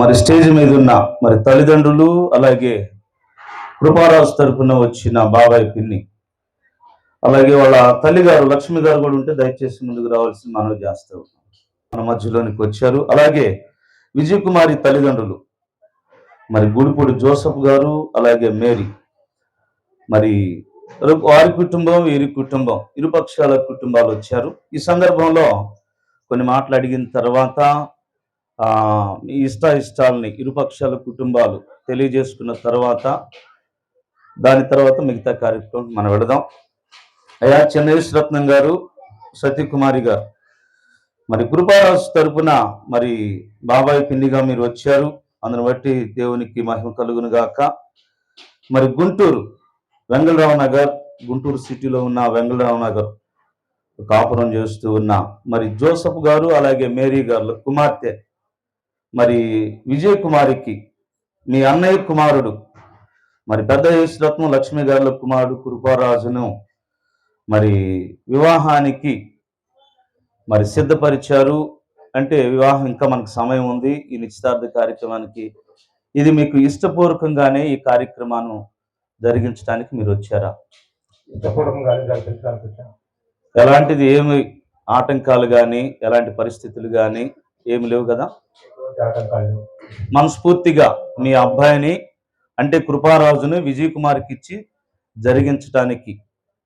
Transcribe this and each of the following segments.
మరి స్టేజ్ మీద ఉన్న మరి తల్లిదండ్రులు అలాగే కృపారాజు తరఫున వచ్చిన బాబాయ్ పిన్ని అలాగే వాళ్ళ తల్లి గారు లక్ష్మి గారు కూడా ఉంటే దయచేసి ముందుకు రావాల్సిన మనవి చేస్తూ మన మధ్యలోనికి వచ్చారు. అలాగే విజయ్ కుమారి తల్లిదండ్రులు మరి గుడిపూడి జోసఫ్ గారు అలాగే మేరీ మరి వారి కుటుంబం వీరి కుటుంబం ఇరుపక్షాల కుటుంబాలు వచ్చారు. ఈ సందర్భంలో కొన్ని మాటలు అడిగిన తర్వాత ఇష్ట ఇష్టాలని ఇరుపక్షాల కుటుంబాలు తెలియజేసుకున్న తర్వాత దాని తర్వాత మిగతా కార్యక్రమం మనం వెళదాం అయ్యా చెన్నైశ్వర రత్నం గారు సత్యకుమారి గారు. మరి కృపారాజు తరపున మరి బాబాయ్ పిన్నిగా మీరు వచ్చారు. అందుని బట్టి దేవునికి మహిమ కలుగును గాక. మరి గుంటూరు వెంగళరావు నగర్ గుంటూరు సిటీలో ఉన్న వెంగళరావు నగర్ కాపురం చేస్తూ ఉన్న మరి జోసఫ్ గారు అలాగే మేరీ గారు కుమార్తె మరి విజయ్ కుమారికి మీ అన్నయ్య కుమారుడు మరి పెద్ద యేసురత్నం లక్ష్మి గారుల కుమారుడు కృపారాజును మరి వివాహానికి మరి సిద్ధపరిచారు. అంటే వివాహం ఇంకా మనకు సమయం ఉంది. ఈ నిశ్చితార్థ కార్యక్రమానికి ఇది మీకు ఇష్టపూర్వకంగానే ఈ కార్యక్రమాన్ని జరిగించడానికి మీరు వచ్చారా? ఎలాంటిది ఏమి ఆటంకాలు కానీ ఎలాంటి పరిస్థితులు కానీ ఏమి లేవు కదా. మనస్ఫూర్తిగా మీ అబ్బాయిని అంటే కృపారాజును విజయ్ కుమార్కి ఇచ్చి జరిగించడానికి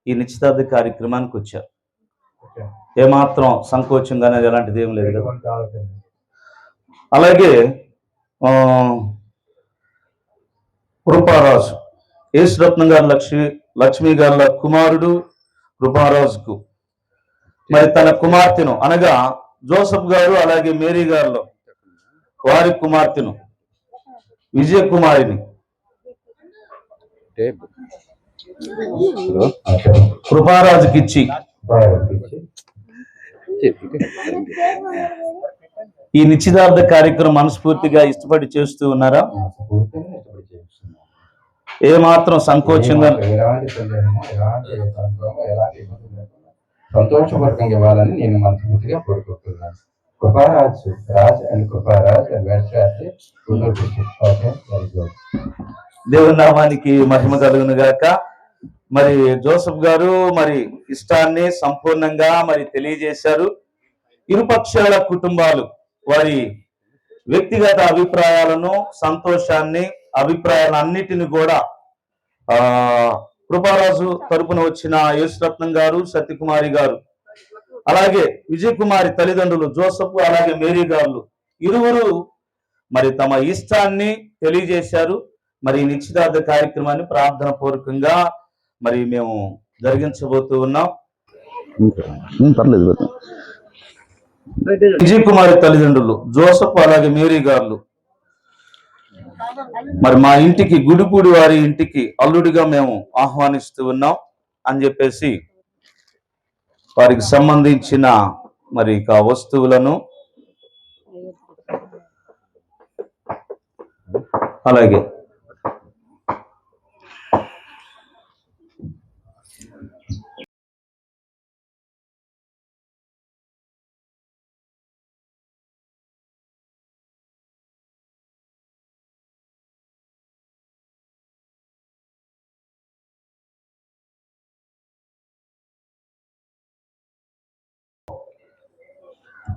ఈ నిశ్చితార్థ కార్యక్రమానికి వచ్చారు. ఏమాత్రం సంకోచం కానీ ఎలాంటిది ఏం లేదు కదా. అలాగే కృపారాజు యేసురత్నం గారు లక్ష్మి లక్ష్మి గారుల కుమారుడు కృపారాజుకు మరి తన కుమార్తెను అనగా జోసఫ్ గారు అలాగే మేరీ గారిలో వారి కుమార్తెను విజయ కుమారిని టేప్ ఆ, చెప్పండి. కృపారాజుకి ఇచ్చి బాగా ఇచ్చి చెప్పి ఈ నిశ్చితార్థ కార్యక్రమం మనస్ఫూర్తిగా ఇష్టపడి చేస్తూ ఉన్నారా చేస్తున్నాను. ఏమాత్రం సంకోచంగా సంతోషపూర్వకంగా ఇవ్వాలని నేను మనస్ఫూర్తిగా కోరుకుంటున్నాను కృపారాజు రాజ్ అండ్ కృపారాజ్ దేవుని నామానికి మహిమ కలుగును గాక. మరి జోసఫ్ గారు మరి ఇష్టాన్ని సంపూర్ణంగా మరి తెలియజేశారు. ఇరుపక్షాల కుటుంబాలు వారి వ్యక్తిగత అభిప్రాయాలను సంతోషాన్ని అభిప్రాయాలన్నిటిని కూడా ఆ కృపారాజు తరపున వచ్చిన యేసురత్నం గారు సత్యకుమారి గారు అలాగే విజయ్ కుమారి తల్లిదండ్రులు జోసఫ్ అలాగే మేరీ గారు ఇరువురు మరి తమ ఇష్టాన్ని తెలియజేశారు. మరి నిశ్చితార్థ కార్యక్రమాన్ని ప్రార్థన పూర్వకంగా మరి మేము జరిగించబోతూ ఉన్నాం. పర్లేదు విజయ్ కుమారి తల్లిదండ్రులు జోసఫ్ అలాగే మేరీ గారు మరి మా ఇంటికి గుడిపూడి వారి ఇంటికి అల్లుడిగా మేము ఆహ్వానిస్తూ ఉన్నాం అని చెప్పేసి వారికి సంబంధించిన మరి ఇక వస్తువులను అలాగే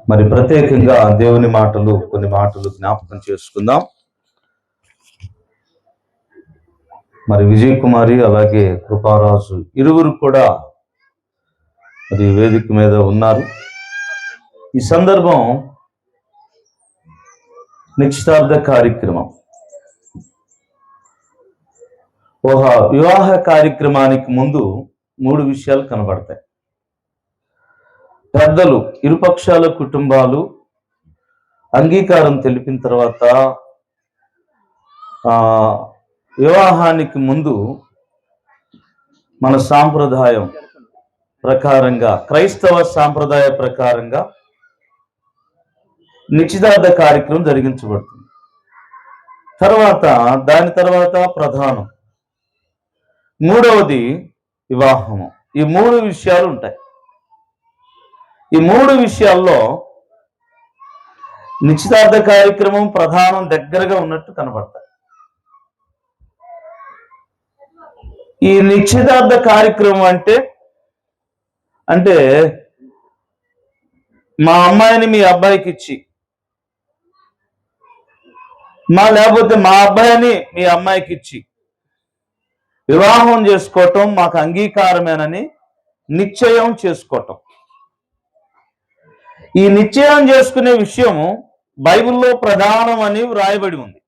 మరి ప్రత్యేకంగా దేవుని మాటలు కొన్ని మాటలు జ్ఞాపకం చేసుకుందాం. మరి విజయ్ కుమారి అలాగే కృపారాజు ఇరువురు కూడా మరి వేదిక మీద ఉన్నారు. ఈ సందర్భం నిశ్చితార్థ కార్యక్రమం. ఒక వివాహ కార్యక్రమానికి ముందు మూడు విషయాలు కనబడతాయి. పెద్దలు ఇరుపక్షాల కుటుంబాలు అంగీకారం తెలిపిన తర్వాత వివాహానికి ముందు మన సాంప్రదాయం ప్రకారంగా క్రైస్తవ సాంప్రదాయ ప్రకారంగా నిశ్చితార్థ కార్యక్రమం జరిగించబడుతుంది. తర్వాత దాని తర్వాత ప్రధానం మూడవది వివాహము. ఈ మూడు విషయాలు ఉంటాయి. ఈ మూడు విషయాల్లో నిశ్చితార్థ కార్యక్రమం ప్రధానం దగ్గరగా ఉన్నట్టు కనబడతాయి. ఈ నిశ్చితార్థ కార్యక్రమం అంటే అంటే మా అమ్మాయిని మీ అబ్బాయికి ఇచ్చి మా లేకపోతే మా అబ్బాయిని మీ అమ్మాయికి ఇచ్చి వివాహం చేసుకోవటం మాకు అంగీకారమేనని నిశ్చయం చేసుకోవటం. ఈ నిశ్చయం చేసుకునే విషయము బైబిల్లో ప్రధానమని వ్రాయబడి ఉంది.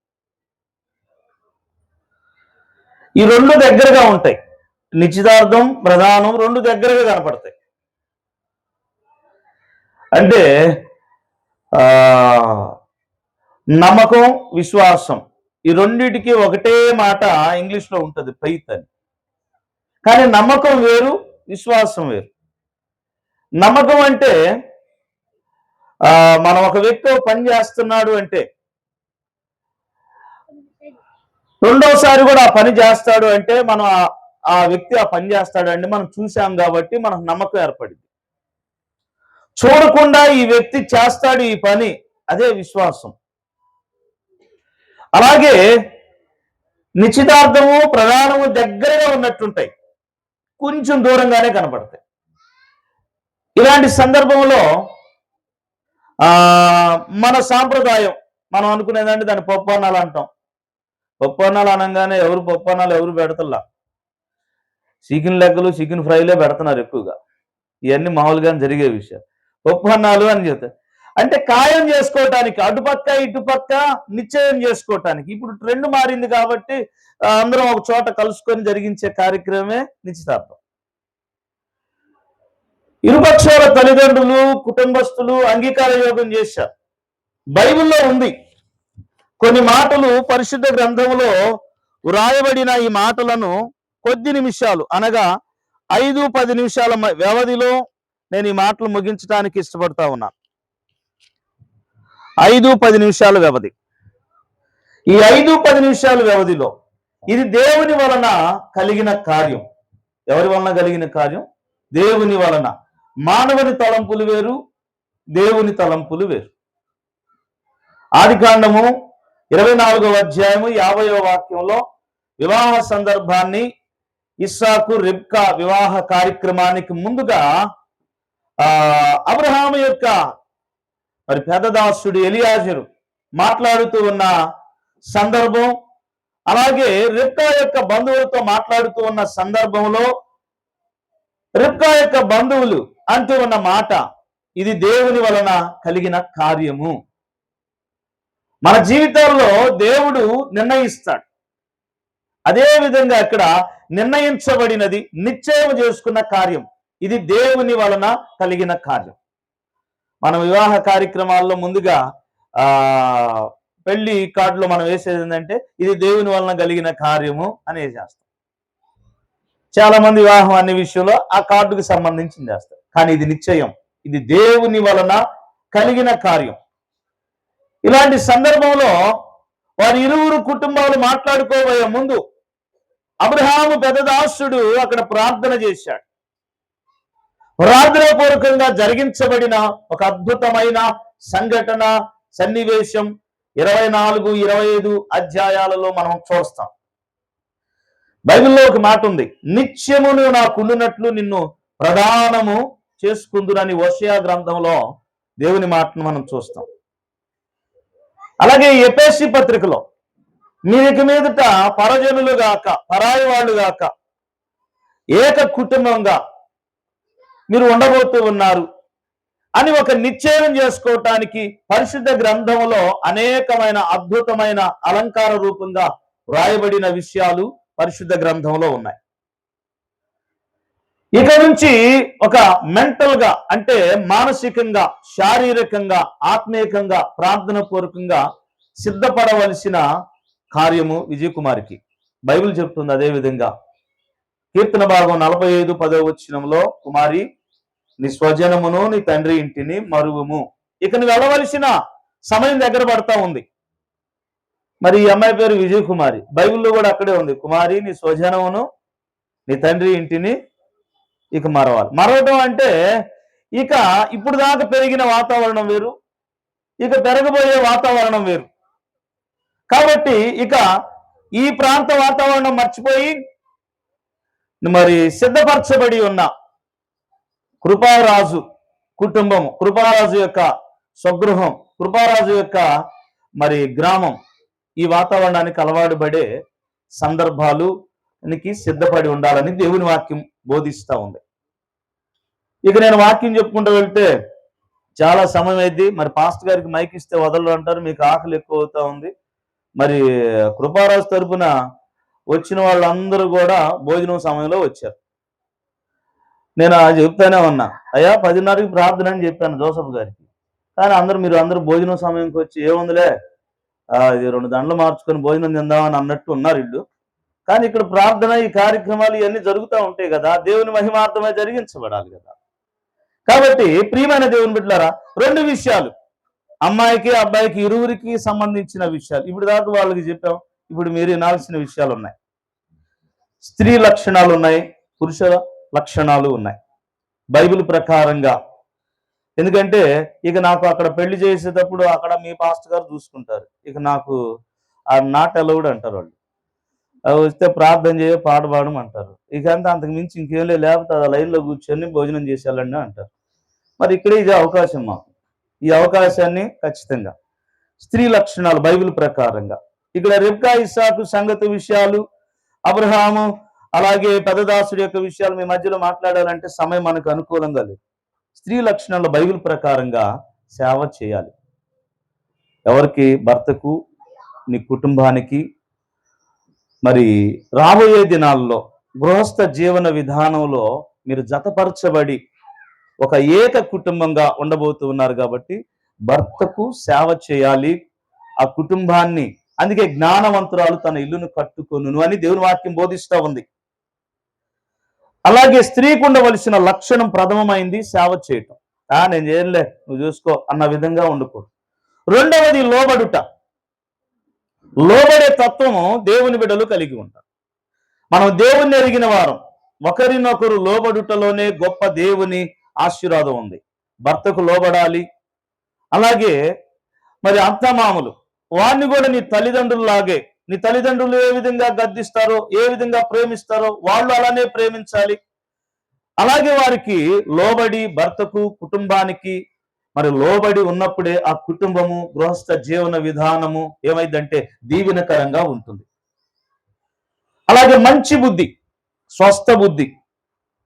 ఈ రెండు దగ్గరగా ఉంటాయి. నిశ్చితార్థం ప్రధానం రెండు దగ్గరగా కనపడతాయి. అంటే నమ్మకం విశ్వాసం ఈ రెండిటికి ఒకటే మాట ఇంగ్లీష్లో ఉంటుంది ఫెయిత్ అని. కానీ నమ్మకం వేరు విశ్వాసం వేరు. నమ్మకం అంటే మనం ఒక వ్యక్తి పని చేస్తున్నాడు అంటే రెండోసారి కూడా ఆ పని చేస్తాడు అంటే మనం ఆ- వ్యక్తి ఆ పని చేస్తాడు అంటే మనం చూసాం కాబట్టి మనకు నమ్మకం ఏర్పడింది. చూడకుండా ఈ వ్యక్తి చేస్తాడు ఈ పని అదే విశ్వాసం. అలాగే నిశ్చితార్థము ప్రధానము దగ్గరగా ఉన్నట్టుంటాయి. కొంచెం దూరంగానే కనపడతాయి ఇలాంటి సందర్భంలో మన సాంప్రదాయం. మనం అనుకునేదంటే దాన్ని పప్పన్నాలు అంటాం. పప్పన్నాలు అనగానే ఎవరు పప్పన్నాలు ఎవరు పెడతల్లా? చికెన్ లెక్కలు చికెన్ ఫ్రైలే పెడుతున్నారు ఎక్కువగా. ఇవన్నీ మామూలుగా జరిగే విషయం పప్పన్నాలు అని చెప్తారు అంటే ఖాయం చేసుకోవటానికి అటుపక్క ఇటుపక్క నిశ్చయం చేసుకోవటానికి. ఇప్పుడు ట్రెండ్ మారింది కాబట్టి అందరం ఒక చోట కలుసుకొని జరిగించే కార్యక్రమే నిశ్చితార్థం. ఇరుపక్షాల తల్లిదండ్రులు కుటుంబస్తులు అంగీకార యోగం చేశారు. బైబిల్లో ఉంది. కొన్ని మాటలు పరిశుద్ధ గ్రంథంలో వ్రాయబడిన ఈ మాటలను కొద్ది నిమిషాలు అనగా ఐదు పది నిమిషాల వ్యవధిలో నేను ఈ మాటలు ముగించడానికి ఇష్టపడతా ఉన్నా. ఐదు పది నిమిషాల వ్యవధి. ఈ ఐదు పది నిమిషాల వ్యవధిలో ఇది దేవుని వలన కలిగిన కార్యం. ఎవరి వలన కలిగిన కార్యం? దేవుని వలన. మానవుని తలంపులు వేరు దేవుని తలంపులు వేరు. ఆది కాండము ఇరవై నాలుగవ అధ్యాయము యాభైవ వాక్యంలో వివాహ సందర్భాన్ని ఇస్సాకు రిబ్కా వివాహ కార్యక్రమానికి ముందుగా ఆ అబ్రహాము యొక్క మరి పెద్దదాసుడు ఎలియాజరు మాట్లాడుతూ ఉన్న సందర్భం అలాగే రిబ్కా యొక్క బంధువులతో మాట్లాడుతూ ఉన్న సందర్భంలో రిబ్కా యొక్క బంధువులు అంటూ ఉన్న మాట ఇది దేవుని వలన కలిగిన కార్యము. మన జీవితాల్లో దేవుడు నిర్ణయిస్తాడు. అదే విధంగా ఇక్కడ నిర్ణయించబడినది నిశ్చయం చేసుకున్న కార్యం. ఇది దేవుని వలన కలిగిన కార్యం. మన వివాహ కార్యక్రమాల్లో ముందుగా ఆ పెళ్ళి కార్డులో మనం వేసేది ఏంటంటే ఇది దేవుని వలన కలిగిన కార్యము అని చేస్తాం. చాలా మంది వివాహం అనే విషయంలో ఆ కార్డుకు సంబంధించింది చేస్తారు. కానీ ఇది నిశ్చయం. ఇది దేవుని వలన కలిగిన కార్యం. ఇలాంటి సందర్భంలో వారి ఇరువురు కుటుంబాలు మాట్లాడుకోబోయే ముందు అబ్రహాము పెదదాసుడు అక్కడ ప్రార్థన చేశాడు. ప్రార్థన పూర్వకంగా జరిగించబడిన ఒక అద్భుతమైన సంఘటన సన్నివేశం ఇరవై నాలుగు ఇరవై ఐదు అధ్యాయాలలో మనం చూస్తాం. బైబిల్లో ఒక మాట ఉంది నిత్యమును నాకుండునట్లు నిన్ను ప్రధానము చేసుకుందురని ఓషయా గ్రంథంలో దేవుని మాటను మనం చూస్తాం. అలాగే ఎపేసి పత్రికలో మీకు మీదట పరజనులు గాక పరాయి వాళ్ళు గాక ఏక కుటుంబంగా మీరు ఉండబోతూ ఉన్నారు అని ఒక నిశ్చయం చేసుకోవటానికి పరిశుద్ధ గ్రంథంలో అనేకమైన అద్భుతమైన అలంకార రూపంగా వ్రాయబడిన విషయాలు పరిశుద్ధ గ్రంథంలో ఉన్నాయి. ఇక నుంచి ఒక మెంటల్గా అంటే మానసికంగా శారీరకంగా ఆత్మీయకంగా ప్రార్థన పూర్వకంగా సిద్ధపడవలసిన కార్యము విజయకుమారికి. బైబిల్ చెప్తుంది అదే విధంగా. కీర్తన భాగం నలభై ఐదు పదవ వచ్చినంలో కుమారి నీ స్వజనమును నీ తండ్రి ఇంటిని మరువుము. ఇక నువ్వు వెళ్ళవలసిన సమయం దగ్గర పడతా ఉంది. మరి ఈ అమ్మాయి పేరు విజయ కుమారి బైబిల్లో కూడా అక్కడే ఉంది. కుమారి నీ స్వజనమును నీ తండ్రి ఇంటిని ఇక మరవాలి. మరవటం అంటే ఇక ఇప్పుడు దాకా పెరిగిన వాతావరణం వేరు ఇక పెరగబోయే వాతావరణం వేరు. కాబట్టి ఇక ఈ ప్రాంత వాతావరణం మర్చిపోయి మరి సిద్ధపరచబడి ఉన్న కృపారాజు కుటుంబం కృపారాజు యొక్క స్వగృహం కృపారాజు యొక్క మరి గ్రామం ఈ వాతావరణానికి అలవాటు పడే సందర్భాలునికి సిద్ధపడి ఉండాలని దేవుని వాక్యం బోధిస్తా ఉంది. ఇక నేను వాక్యం చెప్పుకుంటూ వెళ్తే చాలా సమయం అయింది మరి పాస్ట్ గారికి మైక్ ఇస్తే వదలరు అంటారు. మీకు ఆకలి ఎక్కువ అవుతా ఉంది. మరి కృపారాజు తరపున వచ్చిన వాళ్ళందరూ కూడా భోజనం సమయంలో వచ్చారు. నేను అది చెప్తానే ఉన్నా. అయ్యా పదిన్నరకి ప్రార్థన అని చెప్పాను జోసఫ్ గారికి. కానీ అందరూ మీరు అందరూ భోజనం సమయంకి వచ్చి ఏముందిలే? ఇది రెండు దండలు మార్చుకొని భోజనం తిందామని అన్నట్టు ఉన్నారు ఇల్లు. కానీ ఇక్కడ ప్రార్థన ఈ కార్యక్రమాలు ఇవన్నీ జరుగుతూ ఉంటాయి కదా దేవుని మహిమార్థమే జరిగించబడాలి కదా. కాబట్టి ప్రియమైన దేవుని బిడ్డలారా రెండు విషయాలు. అమ్మాయికి అబ్బాయికి ఇరువురికి సంబంధించిన విషయాలు. ఇప్పుడు దాకా వాళ్ళకి చెప్పాం ఇప్పుడు మీరు వినాల్సిన విషయాలు ఉన్నాయి. స్త్రీ లక్షణాలు ఉన్నాయి పురుష లక్షణాలు ఉన్నాయి. బైబిల్ ప్రకారంగా. ఎందుకంటే ఇక నాకు అక్కడ పెళ్ళి చేసేటప్పుడు అక్కడ మీ పాస్టర్ గారు చూసుకుంటారు. ఇక నాకు ఆ నాట్ అలౌడ్ అంటారు వాళ్ళు. వస్తే ప్రార్థన చేయ పాట అంటారు ఇక అంతా అంతకు మించి ఇంకేం లేదు. లేకపోతే ఆ లైన్లో కూర్చొని భోజనం చేసేయాలండి అంటారు. మరి ఇక్కడ ఇది అవకాశం మాకు. ఈ అవకాశాన్ని ఖచ్చితంగా. స్త్రీ లక్షణాలు బైబిల్ ప్రకారంగా. ఇక్కడ రెబ్కా ఇస్సాకు సంగతి విషయాలు అబ్రహాము అలాగే పెదదాసుడి యొక్క విషయాలు మీ మధ్యలో మాట్లాడాలంటే సమయం మనకు అనుకూలంగా లేదు. స్త్రీ లక్షణాల బైబిల్ ప్రకారంగా సేవ చేయాలి. ఎవరికి? భర్తకు నీ కుటుంబానికి మరి రాబోయే దినాల్లో గృహస్థ జీవన విధానంలో మీరు జతపరచబడి ఒక ఏక కుటుంబంగా ఉండబోతూ ఉన్నారు కాబట్టి భర్తకు సేవ చేయాలి. ఆ కుటుంబాన్ని అందుకే జ్ఞానవంతురాలు తన ఇల్లును కట్టుకొను అని దేవుని వాక్యం బోధిస్తూ ఉంది. అలాగే స్త్రీకు ఉండవలసిన లక్షణం ప్రథమమైంది సేవ చేయటం. ఆ నేను చేయలే నువ్వు చూసుకో అన్న విధంగా ఉండకూడదు రెండవది లోబడుట. లోబడే తత్వము దేవుని బిడ్డలు కలిగి ఉంటారు. మనం దేవుణ్ణి ఎరిగిన వారం ఒకరినొకరు లోబడుటలోనే గొప్ప దేవుని ఆశీర్వాదం ఉంది. భర్తకు లోబడాలి. అలాగే మరి అత్తమామలు వారిని కూడా నీ తల్లిదండ్రుల్లాగే నీ తల్లిదండ్రులు ఏ విధంగా గద్దిస్తారో ఏ విధంగా ప్రేమిస్తారో వాళ్ళు అలానే ప్రేమించాలి. అలాగే వారికి లోబడి భర్తకు కుటుంబానికి మరి లోబడి ఉన్నప్పుడే ఆ కుటుంబము గృహస్థ జీవన విధానము ఏమైందంటే దీవెనకరంగా ఉంటుంది. అలాగే మంచి బుద్ధి స్వస్థ బుద్ధి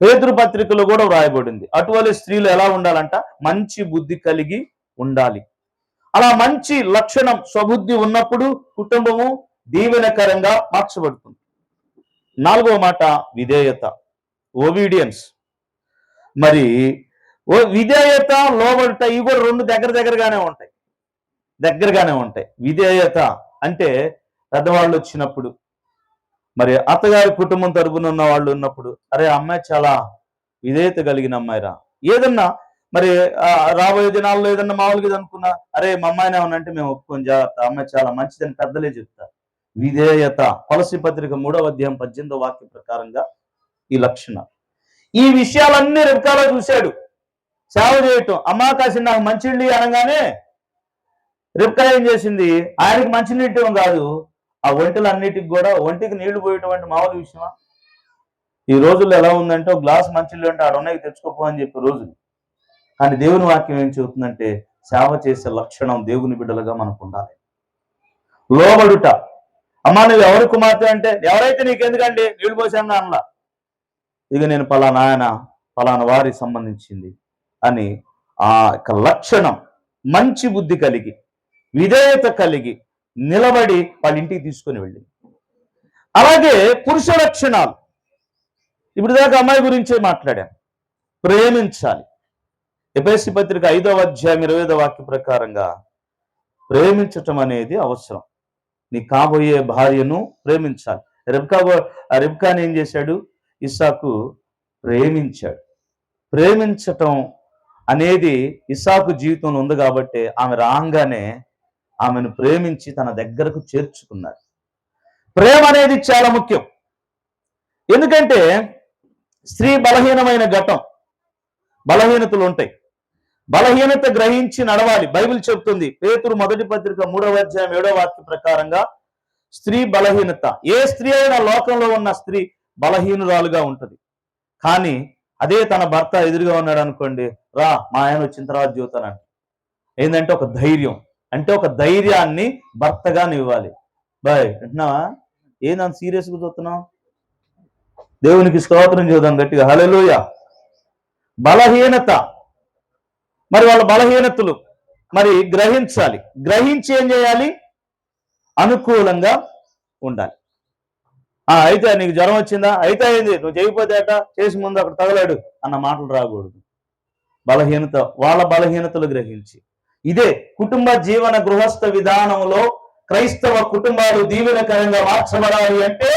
పేదృ పత్రికలో కూడా వ్రాయబడింది. అటువంటి స్త్రీలు ఎలా ఉండాలంట? మంచి బుద్ధి కలిగి ఉండాలి. అలా మంచి లక్షణం స్వబుద్ధి ఉన్నప్పుడు కుటుంబము దీవెనకరంగా మార్చబడుతుంది. నాలుగవ మాట విధేయత ఒబీడియన్స్ మరి విధేయత లోబడుట ఇవి కూడా రెండు దగ్గర దగ్గరగానే ఉంటాయి. దగ్గరగానే ఉంటాయి. విధేయత అంటే పెద్దవాళ్ళు వచ్చినప్పుడు మరి అత్తగారి కుటుంబం తరపున ఉన్న వాళ్ళు ఉన్నప్పుడు అరే అమ్మాయి చాలా విధేయత కలిగిన అమ్మాయిరా ఏదన్నా మరి రాబోయే దినాల్లో ఏదన్నా మామూలుగా అనుకున్నా అరే మా అమ్మాయిని ఏమనంటే మేము ఒప్పుకొని జాగ్రత్త అమ్మాయి చాలా మంచిదని పెద్దలే చెప్తారు. విధేయత కొలసి పత్రిక మూడవ అధ్యాయం పద్దెనిమిదో వాక్య ప్రకారంగా ఈ లక్షణం ఈ విషయాలన్నీ రెబ్కాలో చూశాడు. సేవ చేయటం. అమ్మా కాసి నాకు మంచినీళ్ళు అనగానే రిబ్కా ఏం చేసింది. ఆయనకి మంచినీటి కాదు. ఆ ఒంటెలన్నిటికి కూడా ఒంటికి నీళ్ళు పోయటం అంటే మామూలు విషయమా? ఈ రోజుల్లో ఎలా ఉందంటే గ్లాస్ మంచినీళ్ళు అంటే ఆడ ఉన్నాయి తెచ్చుకోపో అని చెప్పే రోజులు. కానీ దేవుని వాక్యం ఏం చెబుతుందంటే సేవ చేసే లక్షణం దేవుని బిడ్డలుగా మనకు ఉండాలి. లోబడుట. అమ్మా నువ్వు ఎవరి కుమార్తె అంటే ఎవరైతే నీకెందుకండి? నీళ్ళు పోసాను అనలా ఇక నేను పలానా ఆయన పలానా వారికి సంబంధించింది. అని ఆ యొక్క లక్షణం మంచి బుద్ధి కలిగి విధేయత కలిగి నిలబడి వాళ్ళ ఇంటికి తీసుకొని వెళ్ళింది. అలాగే పురుష లక్షణాలు. ఇప్పుడు దాకా అమ్మాయి గురించే మాట్లాడాం. ప్రేమించాలి. ఎపిఎస్సి పత్రిక ఐదవ అధ్యాయం ఇరవై వాక్య ప్రకారంగా ప్రేమించటం అనేది అవసరం. నీ కాబోయే భార్యను ప్రేమించాలి. రెబ్కా రెబ్కాని ఏం చేశాడు? ఇస్సాకు ప్రేమించాడు. ప్రేమించటం అనేది ఇసాకు జీవితంలో ఉంది కాబట్టి ఆమె రాగానే ఆమెను ప్రేమించి తన దగ్గరకు చేర్చుకున్నాడు. ప్రేమ అనేది చాలా ముఖ్యం. ఎందుకంటే స్త్రీ బలహీనమైన ఘటం బలహీనతలు ఉంటాయి. బలహీనత గ్రహించి నడవాలి. బైబిల్ చెప్తుంది పేతురు మొదటి పత్రిక మూడవ అధ్యాయం ఏడవ వాక్య ప్రకారంగా స్త్రీ బలహీనత. ఏ స్త్రీ అయినా లోకంలో ఉన్న స్త్రీ బలహీనురాలుగా ఉంటది. కానీ అదే తన భర్త ఎదురుగా ఉన్నాడు అనుకోండి రా మా ఆయన వచ్చిన తర్వాత జీవితానంట ఏంటంటే ఒక ధైర్యం. అంటే ఒక ధైర్యాన్ని భర్తగా ఇవ్వాలి బాయ్ అంటున్నావా ఏందంత సీరియస్గా చూస్తున్నావు? దేవునికి స్తోత్రం చూద్దాం గట్టిగా. హలోయ బలహీనత. మరి వాళ్ళ బలహీనతలు మరి గ్రహించాలి. గ్రహించి ఏం చేయాలి? అనుకూలంగా ఉండాలి. అయితే నీకు జ్వరం వచ్చిందా? అయితే అయింది. నువ్వు చేయకపోతే అట చేసి ముందు అక్కడ తగలాడు అన్న మాటలు రాకూడదు. బలహీనత వాళ్ళ బలహీనతలు గ్రహించి. ఇదే కుటుంబ జీవన గృహస్థ విధానంలో క్రైస్తవ కుటుంబాలు దీవెనకరంగా మార్చబడాలి అంటే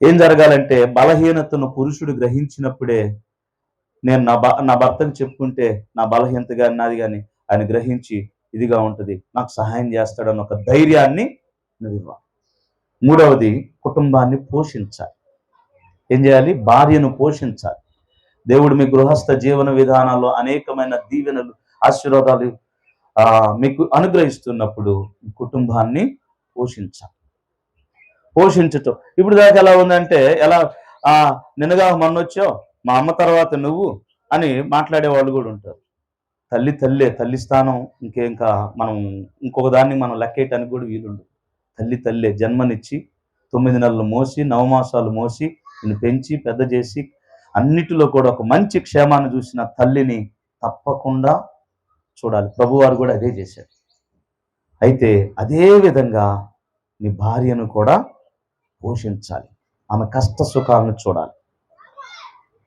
ఏం జరగాలంటే బలహీనతను పురుషుడు గ్రహించినప్పుడే నేను నా నా భర్తను చెప్పుకుంటే నా బలహీనత కానీ నాది కానీ ఆయన గ్రహించి ఇదిగా ఉంటుంది. నాకు సహాయం చేస్తాడని ఒక ధైర్యాన్ని నువ్వు ఇవ్వాలి. మూడవది కుటుంబాన్ని పోషించాలి. ఏం చేయాలి? భార్యను పోషించాలి. దేవుడు మీ గృహస్థ జీవన విధానాల్లో అనేకమైన దీవెనలు ఆశీర్వాదాలు ఆ మీకు అనుగ్రహిస్తున్నప్పుడు కుటుంబాన్ని పోషించాలి. పోషించటం. ఇప్పుడు దాకా ఎలా ఉందంటే ఎలా ఆ నిన్నగా మొన్న వచ్చావు మా అమ్మ తర్వాత నువ్వు అని మాట్లాడే వాళ్ళు కూడా ఉంటారు. తల్లి తల్లే తల్లి స్థానం ఇంకేంకా మనం ఇంకొక దాన్ని మనం లెక్కేయటానికి కూడా వీలుండదు. తల్లి తల్లే జన్మనిచ్చి తొమ్మిది నెలలు మోసి నవమాసాలు మోసి నేను పెంచి పెద్ద చేసి అన్నిటిలో కూడా ఒక మంచి క్షేమాన్ని చూసిన తల్లిని తప్పకుండా చూడాలి. ప్రభువారు కూడా అదే చేశారు. అయితే అదే విధంగా నీ భార్యను కూడా పోషించాలి. ఆమె కష్ట సుఖాలను చూడాలి.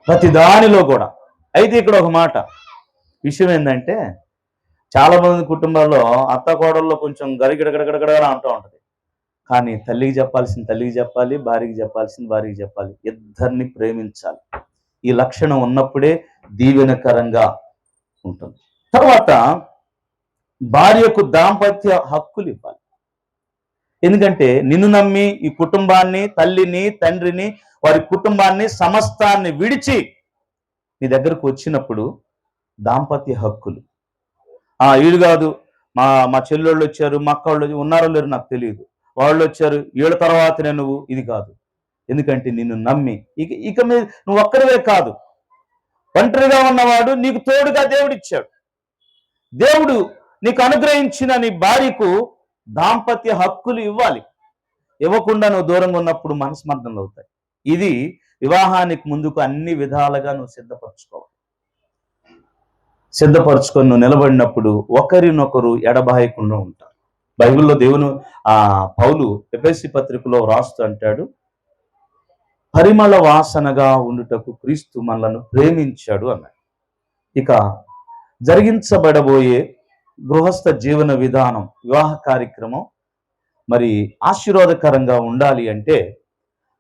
ప్రతి దానిలో కూడా. అయితే ఇక్కడ ఒక మాట. విషయం ఏంటంటే చాలామంది కుటుంబాల్లో అత్త కోడల్లో కొంచెం గరిగిడగడగడగడగా అంటూ ఉంటుంది కానీ తల్లికి చెప్పాల్సిన తల్లికి చెప్పాలి భార్యకి చెప్పాల్సిన భార్యకి చెప్పాలి. ఇద్దరిని ప్రేమించాలి. ఈ లక్షణం ఉన్నప్పుడే దీవెనకరంగా ఉంటుంది. తర్వాత భార్యకు దాంపత్య హక్కులు ఇవ్వాలి. ఎందుకంటే నిన్ను నమ్మి ఈ కుటుంబాన్ని తల్లిని తండ్రిని వారి కుటుంబాన్ని సమస్తాన్ని విడిచి నీ దగ్గరకు వచ్చినప్పుడు దాంపత్య హక్కులు. ఆ వీడు కాదు. మా మా చెల్లెళ్ళు వచ్చారు మా అక్క వాళ్ళు ఉన్నారో లేరు నాకు తెలియదు. వాళ్ళు వచ్చారు ఏళ్ళ తర్వాతనే నువ్వు ఇది కాదు. ఎందుకంటే నిన్ను నమ్మి ఇక ఇక మీద నువ్వు ఒక్కరివే కాదు. ఒంటరిగా ఉన్నవాడు నీకు తోడుగా దేవుడిచ్చాడు. దేవుడు నీకు అనుగ్రహించిన నీ భార్యకు దాంపత్య హక్కులు ఇవ్వాలి. ఇవ్వకుండా నువ్వు దూరంగా ఉన్నప్పుడు మనస్మర్థనలు అవుతాయి. ఇది వివాహానికి ముందుకు అన్ని విధాలుగా నువ్వు సిద్ధపరచుకోవాలి. సిద్ధపరచుకొని నువ్వు నిలబడినప్పుడు ఒకరినొకరు ఎడబాయకుండా ఉంటారు. బైబిల్లో దేవుని ఆ పౌలు ఎఫ్ఎస్సి పత్రికలో రాస్తూ అంటాడు పరిమళ వాసనగా ఉండుటకు క్రీస్తు మనలను ప్రేమించాడు అన్నాడు. ఇక జరిగించబడబోయే గృహస్థ జీవన విధానం వివాహ కార్యక్రమం మరి ఆశీర్వాదకరంగా ఉండాలి అంటే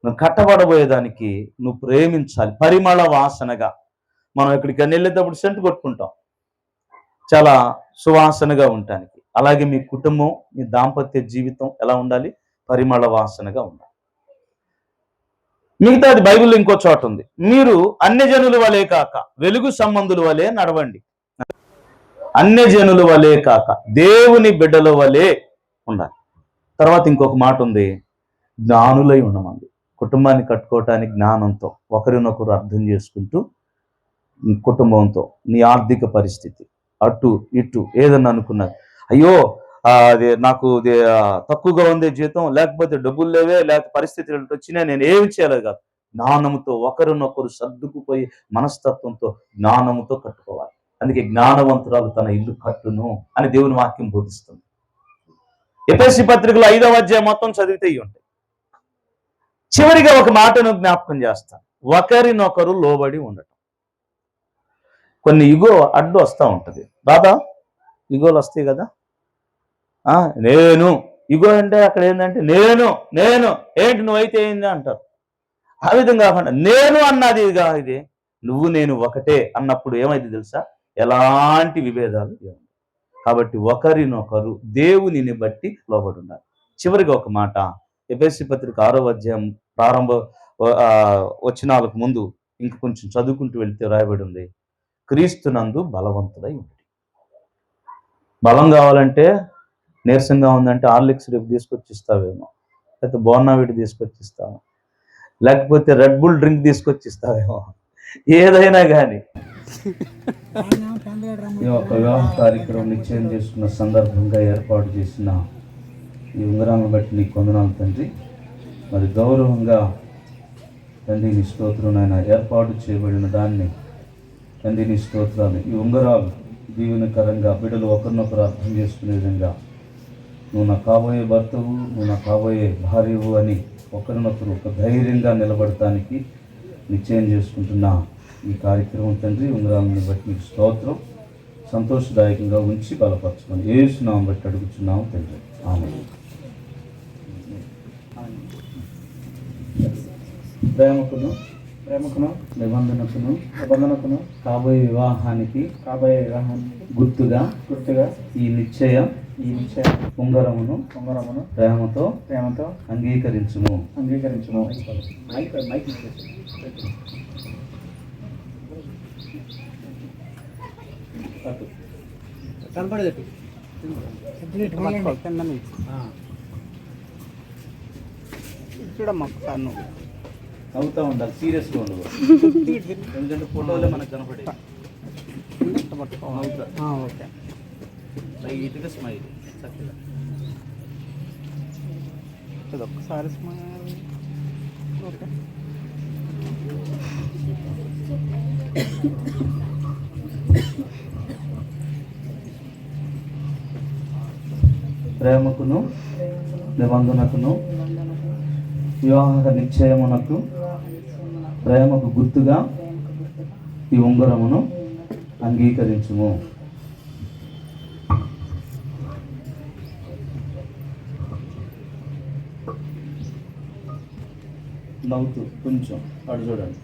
నువ్వు కట్టబడబోయేదానికి నువ్వు ప్రేమించాలి. పరిమళ వాసనగా మనం ఎక్కడికి వెళ్ళేటప్పుడు సెంటు కొట్టుకుంటాం. చాలా సువాసనగా ఉండటానికి. అలాగే మీ కుటుంబం మీ దాంపత్య జీవితం ఎలా ఉండాలి? పరిమళ వాసనగా ఉండాలి. మిగతా అది బైబిల్లో ఇంకో చోట ఉంది. మీరు అన్యజనుల వలె కాక వెలుగు సంబంధుల వలె నడవండి. అన్యజనుల వలె కాక దేవుని బిడ్డల వలె ఉండాలి. తర్వాత ఇంకొక మాట ఉంది. జ్ఞానులై ఉండమంది కుటుంబాన్ని కట్టుకోవటానికి జ్ఞానంతో ఒకరినొకరు అర్థం చేసుకుంటూ కుటుంబంతో నీ ఆర్థిక పరిస్థితి అటు ఇటు ఏదన్నా అనుకున్నది అయ్యో అది నాకు ఇది, తక్కువగా ఉంది జీతం లేకపోతే డబ్బులు లేవే లేకపోతే పరిస్థితులు వచ్చినా వచ్చినాయి నేను ఏమి చేయలేదు కాదు. జ్ఞానంతో ఒకరినొకరు సర్దుకుపోయి మనస్తత్వంతో జ్ఞానంతో కట్టుకోవాలి. అందుకే జ్ఞానవంతురాలు తన ఇల్లు కట్టును అని దేవుని వాక్యం బోధిస్తుంది. ఎపిఎస్సి పత్రికలో ఐదవ అధ్యాయం మొత్తం చదివితే ఉంటాయి. చివరిగా ఒక మాటను జ్ఞాపకం చేస్తాను ఒకరినొకరు లోబడి ఉండటం. కొన్ని ఇగో అడ్డు వస్తూ ఉంటుంది. బాబా ఇగోలు వస్తాయి కదా? నేను. ఇగో అంటే అక్కడ ఏంటంటే నేను నేను. ఏంటి నువ్వైతే ఏంది అంటారు? ఆ విధంగా కాకుండా నేను అన్నది ఇదిగా ఇది. నువ్వు నేను ఒకటే అన్నప్పుడు ఏమైంది తెలుసా? ఎలాంటి విభేదాలు కాబట్టి ఒకరినొకరు దేవునిని బట్టి లోబడి ఉన్నారు చివరికి ఒక మాట. ఎపిఎస్సి పత్రిక ఆరో అధ్యాయం ప్రారంభ వచ్చినాలకు ముందు ఇంక కొంచెం చదువుకుంటూ వెళ్తే రాయబడి ఉంది. క్రీస్తునందు బలవంతుడై ఉంది బలం కావాలంటే నీరసంగా ఉందంటే ఆర్లిక్స్ రేపు తీసుకొచ్చి ఇస్తావేమో లేకపోతే బోర్నావిటి తీసుకొచ్చి ఇస్తావు లేకపోతే రెడ్ బుల్ డ్రింక్ తీసుకొచ్చి ఇస్తావేమో ఏదైనా కానీ ఈ యొక్క వివాహ కార్యక్రమం నిశ్చయం చేసుకున్న సందర్భంగా ఏర్పాటు చేసిన ఈ ఉంగరాలను బట్టి నీకు కొందనాలు తండ్రి. మరి గౌరవంగా తండ్రి నీ స్తోత్రం ఆయన ఏర్పాటు చేయబడిన దాన్ని తండ్రి నీ స్తోత్రాలు. ఈ ఉంగరాలు దీవెనకరంగా బిడ్డలు ఒకరినొకరు అర్థం చేసుకునే విధంగా నువ్వు నా కాబోయే భర్తవు నువ్వు నా కాబోయే భార్యవు అని ఒకరినొకరు ఒక ధైర్యంగా నిలబడటానికి నిశ్చయం చేసుకుంటున్న ఈ కార్యక్రమం తండ్రి ఉంగరాలను బట్టి నీకు స్తోత్రం. సంతోషదాయకంగా ఉంచి బలపరచుకొని ఏసునామం బట్టి అడుగుతున్నాము తండ్రి. ఆమె ప్రేమకును ప్రేమకును నిబంధనకును నిబంధనకును కాబోయే వివాహానికి కాబోయే వివాహాన్ని గుర్తుగా గుర్తుగా ఈ నిశ్చయ ఈ నిశ్చయ ఉంగరమును ఉంగరమును ప్రేమతో ప్రేమతో అంగీకరించును అంగీకరించును కనపడేది. చూడమ్మా ఒకసారి నువ్వు. అవుతా ఉండాలి సీరియస్గా ఉండదు ఎందుకంటే ఫోటోలే మనకు కనపడే ఓకే. లైట్గా స్మైల్. చక్కగా. స్మైల్. ఓకే. ప్రేమకును నిబంధనకును వివాహ నిశ్చయమునకు ప్రేమకు గుర్తుగా ఈ ఉంగరమును అంగీకరించుము. నవ్వుతూ కొంచెం అటు చూడండి.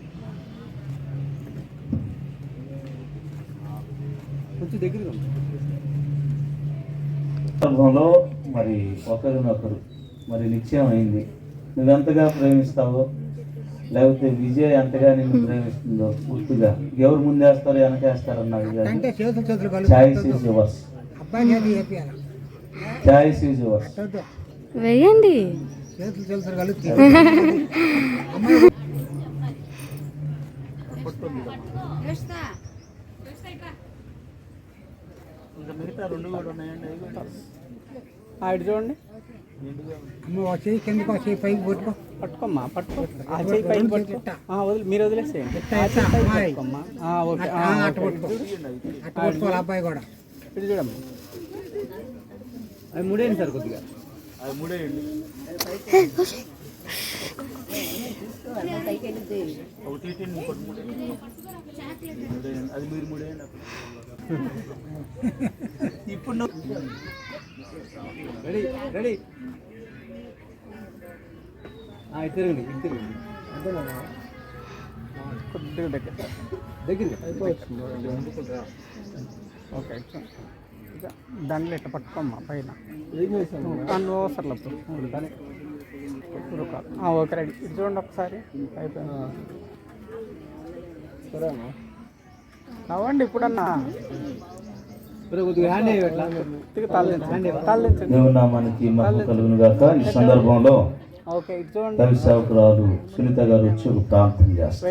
కొంచెం దగ్గరగా ఉంది. సందర్భంలో మరి ఒకరినొకరు మరి నిశ్చయం అయింది. నువ్వెంతగా ప్రేమిస్తావో? లేకపోతే విజయ్ ఎంతగా నిన్ను ప్రేమిస్తుందో గుర్తుగా? ఎవరు ముందేస్తారో వెనకేస్తారన్నది అంటే చేతులు చేతులు చాయిస్ కలుపు is yours. Choice is yours. వేయండి. చేతులు ఆ, ఇటు చూడండి అమ్మ కిందకి ఆ చేయి పైకి పట్టుకో పట్టుకోమ్మా పట్టుకో ఆ చేయి పైన పట్టుకో వదిలి మీరు వదిలేసేయండి ఓకే అట్ట పట్టుకో అబ్బాయి కూడా చూడమ్మా అది మూడేయండి సార్ కొద్దిగా అది మీరు మూడేయండి. ఇప్పుడు రెడీ రెడీ. ఇటు తిరగండి కొద్దిగా దగ్గర దగ్గర అయిపోవచ్చు. ఓకే. దండలు ఇట్లా పట్టుకోమ్మా పైన. Okay ready. ఇటు చూడండి ఒకసారి. అయిపోయింది. అవ్వండి ఇప్పుడన్నా. ఈ సందర్భంలో ఓకే ఇటు చూడండి. దైవ సేవకురాలు సునీత గారు వచ్చి ప్రార్థన చేస్తారు.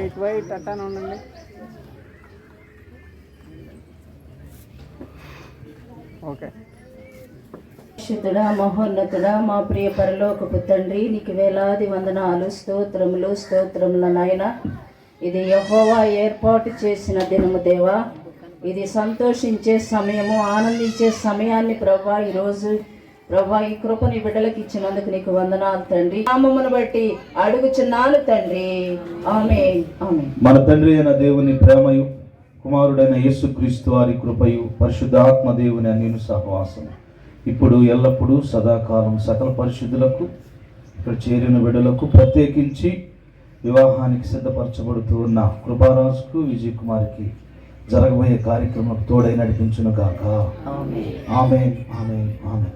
ఓకే. పరిశుద్ధుడా మహోన్నతుడా మా ప్రియ పరలోకపు తండ్రి నీకు వేలాది వందనాలు స్తోత్రములు స్తోత్రముల నాయన. ఇది యహోవా ఏర్పాటు చేసిన దినము దేవా. ఇది సంతోషించే సమయము ఆనందించే సమయాన్ని ప్రభా ఈరోజు ప్రభా ఈ కృపని బిడ్డలకు ఇచ్చినందుకు నీకు వందనాలు తండ్రి. నామమును బట్టి అడుగుచున్నాను తండ్రి. ఆమె ఆమె మన తండ్రి అయిన దేవుని ప్రేమయు కుమారుడైన యేసుక్రీస్తు వారి కృపయు పరిశుద్ధాత్మ దేవుని అన్నిను సహవాసం ఇప్పుడు ఎల్లప్పుడూ సదాకాలం సకల పరిశుద్ధులకు ఇక్కడ చేరిన బిడ్డలకు ప్రత్యేకించి వివాహానికి సిద్ధపరచబడుతూ ఉన్న కృపారాజుకు విజయ్ కుమార్కి జరగబోయే కార్యక్రమం తోడై నడిపించును గాక ఆమె ఆమె ఆమె